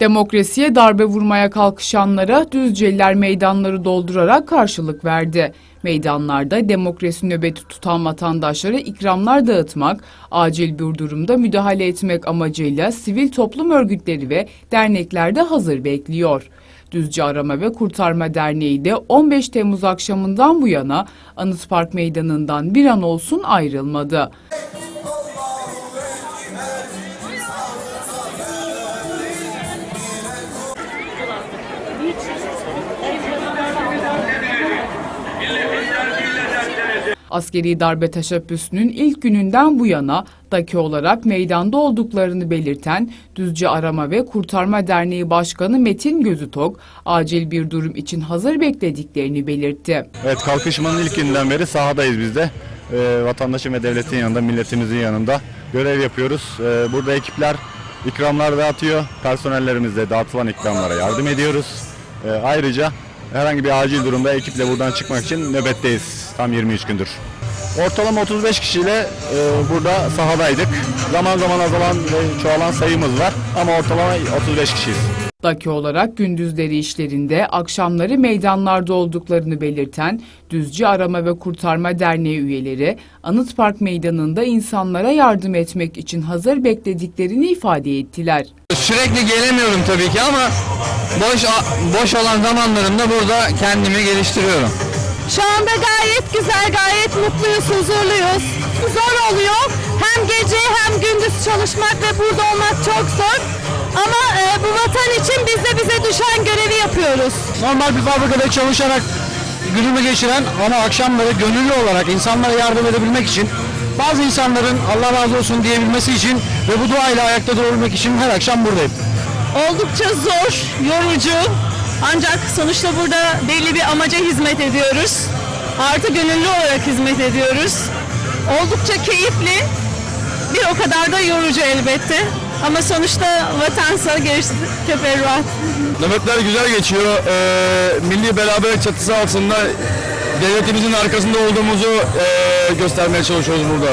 Demokrasiye darbe vurmaya kalkışanlara Düzceliler meydanları doldurarak karşılık verdi. Meydanlarda demokrasi nöbeti tutan vatandaşlara ikramlar dağıtmak, acil bir durumda müdahale etmek amacıyla sivil toplum örgütleri ve dernekler de hazır bekliyor. Düzce Arama ve Kurtarma Derneği de 15 Temmuz akşamından bu yana Anıt Park Meydanı'ndan bir an olsun ayrılmadı. Askeri darbe teşebbüsünün ilk gününden bu yana daki olarak meydanda olduklarını belirten Düzce Arama ve Kurtarma Derneği Başkanı Metin Gözütok, acil bir durum için hazır beklediklerini belirtti. Evet kalkışmanın ilk günden beri sahadayız biz de. Ee, vatandaşın ve devletin yanında, milletimizin yanında görev yapıyoruz. Ee, burada ekipler ikramlar dağıtıyor. Personellerimiz de dağıtılan ikramlara yardım ediyoruz. Ee, ayrıca herhangi bir acil durumda ekiple buradan çıkmak için nöbetteyiz. Tam 23 gündür. Ortalama 35 kişiyle e, burada sahadaydık. Zaman zaman azalan ve çoğalan sayımız var ama ortalama 35 kişiyiz. Daki olarak gündüzleri işlerinde, akşamları meydanlarda olduklarını belirten Düzce Arama ve Kurtarma Derneği üyeleri, Anıt Park Meydanı'nda insanlara yardım etmek için hazır beklediklerini ifade ettiler. Sürekli gelemiyorum tabii ki ama boş boş olan zamanlarımda burada kendimi geliştiriyorum. Şu anda gayet güzel, gayet mutluyuz, huzurluyuz. Zor oluyor. Hem gece hem gündüz çalışmak ve burada olmak çok zor. Ama e, bu vatan için biz de bize düşen görevi yapıyoruz. Normal bir fabrikada çalışarak günümü geçiren ama akşamları gönüllü olarak insanlara yardım edebilmek için bazı insanların Allah razı olsun diyebilmesi için ve bu duayla ayakta durabilmek için her akşam buradayım. Oldukça zor, yorucu. Ancak sonuçta burada belli bir amaca hizmet ediyoruz. Artı gönüllü olarak hizmet ediyoruz. Oldukça keyifli. Bir o kadar da yorucu elbette. Ama sonuçta vatansa gerisi teferruat. Nöbetler güzel geçiyor. Ee, milli beraberlik çatısı altında devletimizin arkasında olduğumuzu ee, göstermeye çalışıyoruz burada.